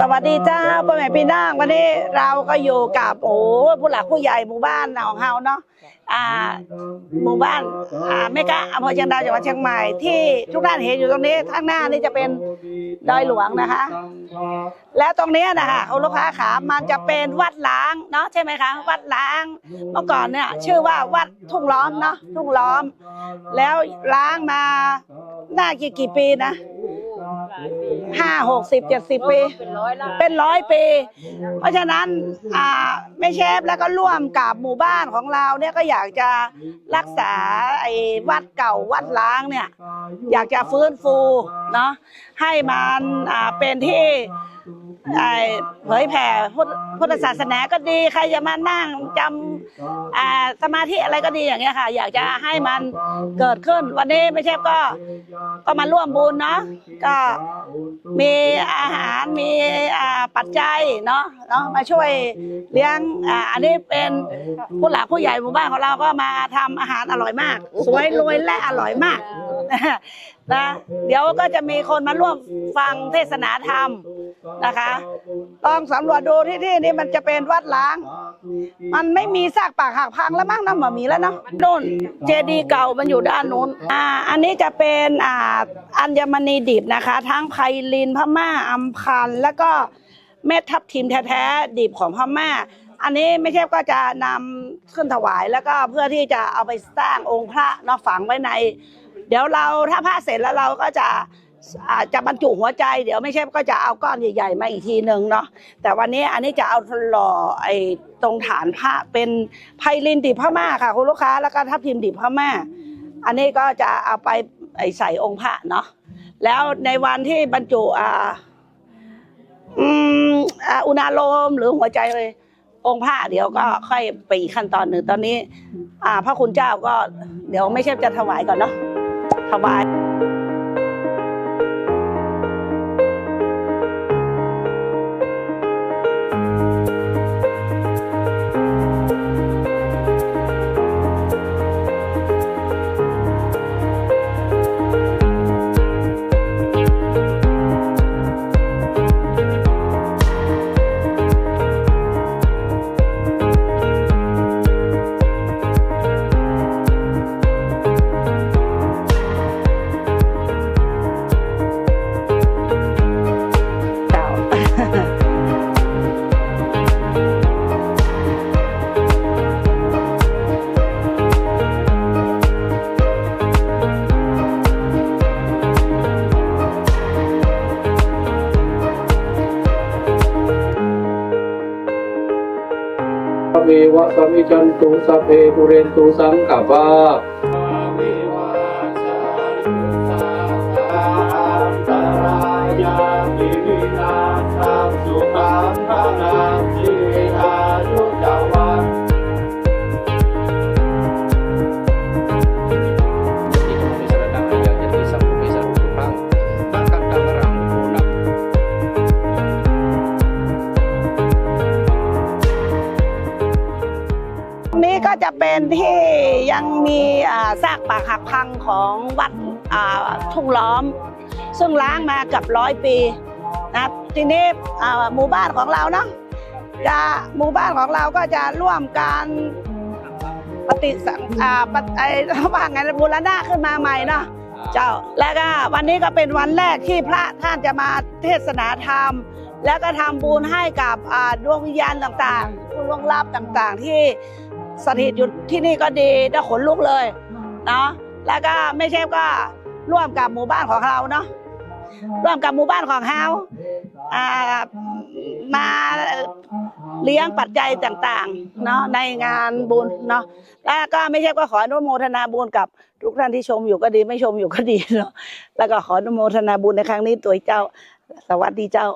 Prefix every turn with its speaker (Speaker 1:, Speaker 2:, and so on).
Speaker 1: สวัสดีเจ้าพ่อแม่พี่น้องวันนี้เราก็อยู่กับโอ้ผู้หลักผู้ใหญ่หมู่บ้านของเฮาเนาะอ่าหมู่บ้านอ่าแม่กะอำเภอเชียงดาวจังหวัดเชียงใหม่ที่ทุกท่านเห็นอยู่ตรงนี้ข้างหน้านี่จะเป็นดอยหลวงนะคะ แล้วตรงเนี้ยนะคะคุณลูกค้าขามันจะเป็นวัดล้างเนาะใช่ไหมคะ วัดล้างเมื่อก่อนเนี่ยชื่อว่าวัดทุ่งล้อมเนาะทุ่งล้อม แล้วล้างมาน่ากี่กี่ปีนะ ห้าหกสิบเจ็ดสิบปี
Speaker 2: เป็นร้อยละ
Speaker 1: เป็นร้อยปี เพราะฉะนั้นอ่าแม่เชฟแล้วก็ร่วมกับหมู่บ้านของเราเนี่ยก็อยากจะรักษาไอ้วัดเก่าวัดล้างเนี่ย อยากจะฟื้นฟู เนาะให้มันเป็นที่เผยแผ่พุทธศาสนาก็ดีใครจะมานั่งจำสมาธิอะไรก็ดีอย่างเงี้ยค่ะ อยากจะให้มันเกิดขึ้น วันนี้ไม่ใช่ก็ก็มาร่วมบุญเนาะก็มีอาหารมีปัจจัยเนาะเนาะมาช่วยเลี้ยงอ,อันนี้เป็นผู้หลักผู้ใหญ่หมู่บ้านของเราก็มาทำอาหารอร่อยมาก สวยรวยและอร่อยมาก นะเดี๋ยวก็จะมีคนมาร่วมฟังเทศนาธรรมนะคะลองสำรวจดูที่ที่นี้มันจะเป็นวัดล้าง มันไม่มีซากปากหักพังแล้วมั้งนะหมอมีแล้วเนาะนู่นเจดีย์เก่ามันอยู่ด้านนู้นอ่าอันนี้จะเป็นอ่าอัญมณีดิบนะคะ ทั้งไพลินพม่าอัมพันแล้วก็เม็ดทับทิมแท้ๆดิบของพม่าอันนี้ไม่ใช่ก็จะนำขึ้นถวายแล้วก็เพื่อที่จะเอาไปสร้างองค์พระเนาะฝังไว้ใน เดี๋ยวเราถ้าผ้าเสร็จแล้วเราก็จะอาจะบรรจุหัวใจเดี๋ยวไม่ใช่ก็จะเอาก้อนใหญ่ๆมาอีกทีหนึ่งเนาะแต่วันนี้อันนี้จะเอาหล่อไอ้ตรงฐานพระเป็นไพลินดิบพม่าค่ะคุณลูกค้าแล้วก็ทับทิมดิบพม่า อันนี้ก็จะเอาไปไอ้ใส่องค์พระเนาะแล้วในวันที่บรรจุอ่าอืมอ่าอุณาโลมหรือหัวใจเลยองค์พระเดี๋ยวก็ค่อยไปอีกขั้นตอนหนึ่งตอนนี้ อ่าพระคุณเจ้าก็เดี๋ยวไม่ใช่จะถวายก่อนเนาะ ถวาย เว
Speaker 3: วะสมิจันตุสัพเพปุเรนตุสังกปา
Speaker 1: ก็จะเป็นที่ยังมีซากปรักหักพังของวัดทุ่งล้อม ซึ่งล้างมากับร้อยปีนะทีนี้อ่หมู่บ้านของเราเนาะจะหมู่บ้านของเราก็จะร่วมการปฏิสังปฏิไอ้ว่าไงบูรณะขึ้นมาใหม่เนาะเจ้าแล้วก็วันนี้ก็เป็นวันแรกที่พระท่านจะมาเทศนาธรรม แล้วก็ทำบุญให้กับดวงวิญญาณต่างๆผู้ล่วงลับต่างๆ ที่ สถิตอยู่ที่นี่ก็ดีได้ขนลุกเลยเนาะแล้วก็ไม่ใช่ก็ร่วมกับหมู่บ้านของเราเนาะร่วมกับหมู่บ้านของเราอ่ามาเลี้ยงปัจจัยต่างๆเนาะในงานบุญเนาะแล้วก็ไม่ใช่ก็ขออนุโมทนาบุญกับทุกท่านที่ชมอยู่ก็ดีไม่ชมอยู่ก็ดีเนาะแล้วก็ขออนุโมทนาบุญในครั้งนี้ตัวเจ้า สวัสดีเจ้า